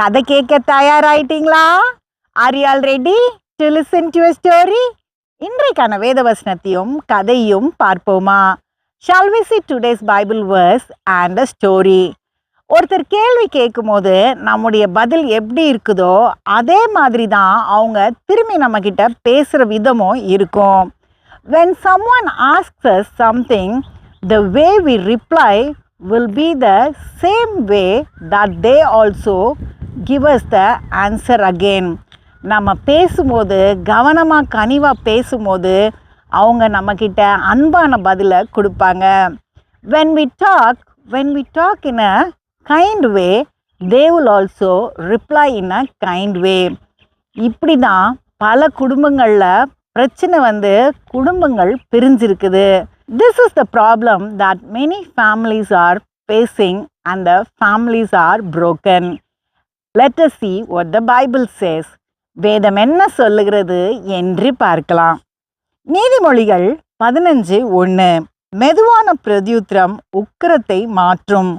கதை கேட்க தயாராயிட்டீங்களா? Are you all ready to listen to story இன்றைக்கான வேத வசனத்தையும் கதையும் பார்ப்போமா? Shall we see today's Bible verse and a story ஒருத்தர் கேள்வி கேட்கும்போது நம்முடைய பதில் எப்படி இருக்குதோ அதே மாதிரி தான் அவங்க திரும்பி நம்மக்கிட்ட பேசுகிற விதமும் இருக்கும். When someone asks us something the way we reply will be the same way that they also give us the answer again நம்ம பேசும்போது கவனமாக கனிவாக பேசும்போது அவங்க நம்மக்கிட்ட அன்பான பதிலை கொடுப்பாங்க. When we talk when we talk in a kind way they will also reply in a kind way இப்படி தான் பல குடும்பங்களில் பிரச்சனை வந்து குடும்பங்கள் பிரிஞ்சிருக்குது. This is the problem that many families are facing and the families are broken let us see what the Bible says வேதம் என்ன சொல்லுகிறது என்று பார்க்கலாம். நீதிமொழிகள் பதினஞ்சு ஒன்று மெதுவான பிரதியுத்திரம் உக்கிரத்தை மாற்றும்.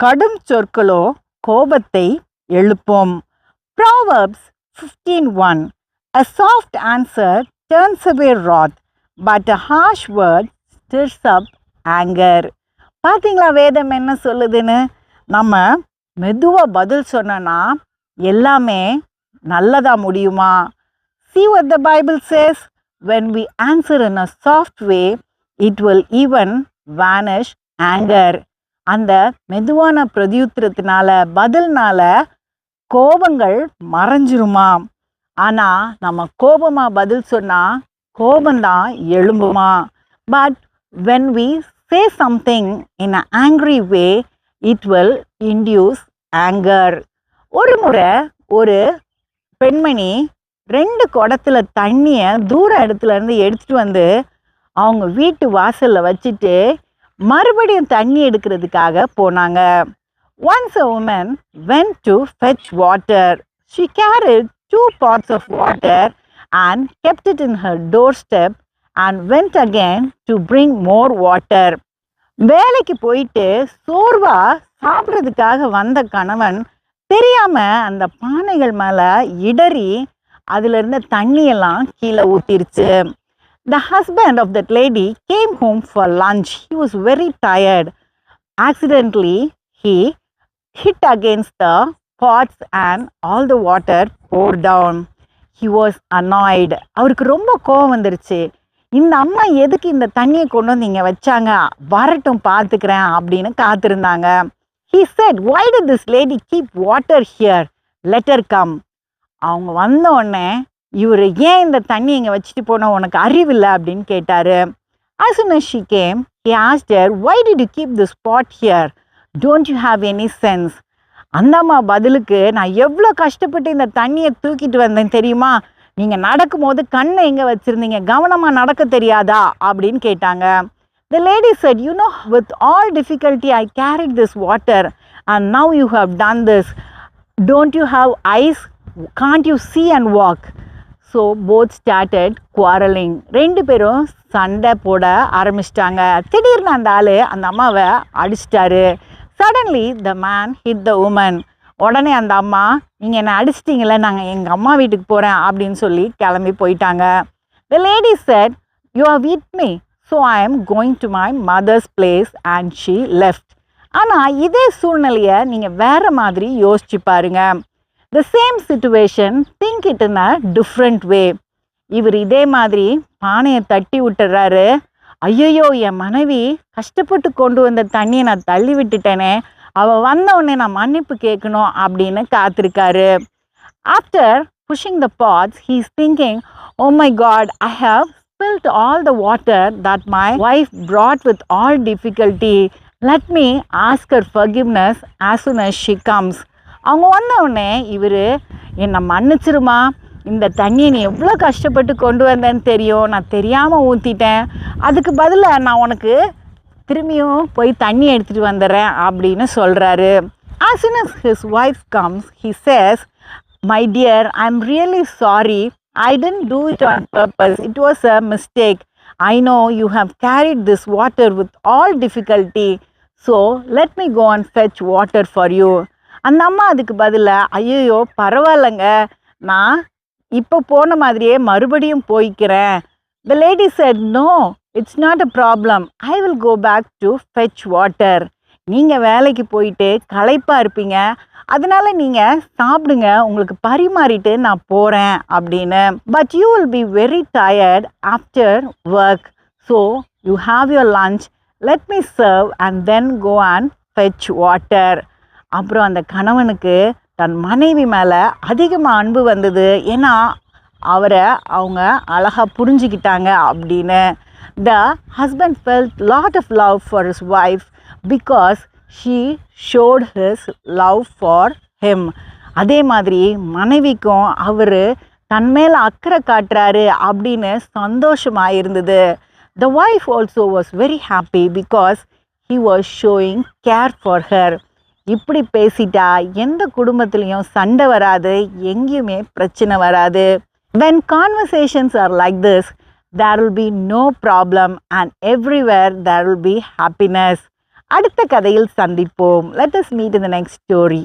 கடும் சொற்களோ கோபத்தை எழுப்பும். Proverbs fifteen one a soft answer turns away wrath but a harsh word stirs up anger பார்த்தீங்களா வேதம் என்ன சொல்லுதுன்னு? நம்ம மெதுவாக பதில் சொன்னோன்னா எல்லாமே நல்லதாக முடியுமா? See what the bible says. When we answer in a soft way it will even vanish anger. அந்த மெதுவான பிரதியுத்திரத்தினால பதில்னால கோபங்கள் மறைஞ்சிருமா? ஆனால் நம்ம கோபமாக பதில் சொன்னால் கோபந்தான் எழும்புமா? But when we say something in a angry way it will induce anger ஒரு முறை ஒரு பெண்மணி ரெண்டு குடத்துல தண்ணியை தூர இடத்துலேருந்து எடுத்துகிட்டு வந்து அவங்க வீட்டு வாசலில் வச்சுட்டு மறுபடியும் தண்ணி எடுக்கிறதுக்காக போனாங்க. Once a woman went to fetch water she carried pots of water and kept it in her doorstep and went again to bring more water வேலைக்கு போயிட்டு சோர்வா சாப்பிட்றதுக்காக வந்த கணவன் தெரியாம அந்த பானைகள் மேல இடறி அதுல இருந்த தண்ணியெல்லாம் கீழே ஊத்திருச்சு. The husband of that lady came home for lunch he was very tired accidentally he hit against the pots and all the water pour down he was annoyed அவருக்கு ரொம்ப கோவம் வந்துருச்சு. இந்த அம்மா எதுக்கு இந்த தண்ணியை கொண்டு வந்து இங்கே வச்சாங்க. வரட்டும் பார்த்துக்கிறேன் அப்படின்னு காத்திருந்தாங்க. He said why to this lady keep water here let her come அவங்க வந்த உடனே இவர் ஏன் இந்த தண்ணி இங்கே வச்சுட்டு போனால் உனக்கு அறிவில்லை? அப்படின்னு கேட்டாரு. As soon as came came ஆஸ்டர் asked her why keep the spot here don't you have any sense அந்த அம்மா பதிலுக்கு நான் எவ்வளோ கஷ்டப்பட்டு இந்த தண்ணியை தூக்கிட்டு வந்தேன் தெரியுமா? நீங்கள் நடக்கும்போது கண்ணை எங்கே வச்சுருந்தீங்க? கவனமாக நடக்க தெரியாதா? அப்படின்னு கேட்டாங்க. The lady said you know with all difficulty I carried this water and now you have done this don't you have eyes can't you see and walk so both started quarreling ரெண்டு பேரும் சண்டை போட ஆரம்பிச்சிட்டாங்க. திடீர்னு அந்த ஆள் அந்த அம்மாவை அடிச்சிட்டாரு. Suddenly the man hit the woman உடனே அந்த அம்மா நீங்கள் என்னை அடிச்சிட்டிங்களே நாங்கள் எங்கள் அம்மா வீட்டுக்கு போகிறேன் அப்படின்னு சொல்லி கிளம்பி போயிட்டாங்க. The lady said you are with me so I am going to my mother's place and she left ஆனால் இதே சூழ்நிலையை நீங்கள் வேறு மாதிரி யோசிச்சு பாருங்க. The same situation think it in a different way இவர் இதே மாதிரி பானையை தட்டி விட்டுறாரு. ஐயோ என் மனைவி கஷ்டப்பட்டு கொண்டு வந்த தண்ணியை நான் தள்ளி விட்டுட்டேனே. அவள் வந்த உடனே நான் மன்னிப்பு கேட்கணும் அப்படின்னு காத்திருக்காரு. After pushing the pots he's thinking oh my God I have spilt all the water that my wife brought with all difficulty let me ask her forgiveness forgiveness as as as அவங்க வந்த உடனே இவர் என்னை மன்னிச்சிருமா? இந்த தண்ணியை நீ எவ்வளோ கஷ்டப்பட்டு கொண்டு வந்தேன்னு தெரியும். நான் தெரியாமல் ஊற்றிட்டேன் அதுக்கு பதிலாக நான் உனக்கு திரும்பியும் போய் தண்ணி எடுத்துகிட்டு வந்துடுறேன் அப்படின்னு சொல்கிறாரு as in as his wife comes he says my dear I am really sorry I didn't do it on purpose it was a mistake I know you have carried this water with all difficulty so let me go and fetch water for you அந்த அம்மா அதுக்கு பதிலாக ஐயோ பரவாயில்லங்க நான் இப்போ போன மாதிரியே மறுபடியும் போய்க்கிறேன் the lady said no it's not a problem I will go back to fetch water நீங்கள் வேலைக்கு போயிட்டு களைப்பாக இருப்பீங்க. அதனால நீங்கள் சாப்பிடுங்க. உங்களுக்கு பரிமாறிட்டு நான் போகிறேன் அப்படின்னு. But you will be very tired after work so you have your lunch let me serve and then go and fetch water அப்புறம் அந்த கணவனுக்கு தன் மனைவி மேலே அதிகமாக அன்பு வந்தது. ஏன்னா அவரை அவங்க அழகாக புரிஞ்சுக்கிட்டாங்க அப்படின்னு. The husband felt lot of love for his wife because she showed his love for him அதே மாதிரி மனைவிக்கும் அவர் தன் மேல் அக்கறை காட்டுறாரு அப்படின்னு சந்தோஷமாக இருந்தது. The wife also was very happy because he was showing care for her இப்படி பேசிட்டா எந்த குடும்பத்துலேயும் சண்டை வராது எங்கேயுமே பிரச்சனை வராது. When conversations are like this there will be no problem and everywhere there will be happiness அடுத்த கதையில் சந்திப்போம் let us meet in the next story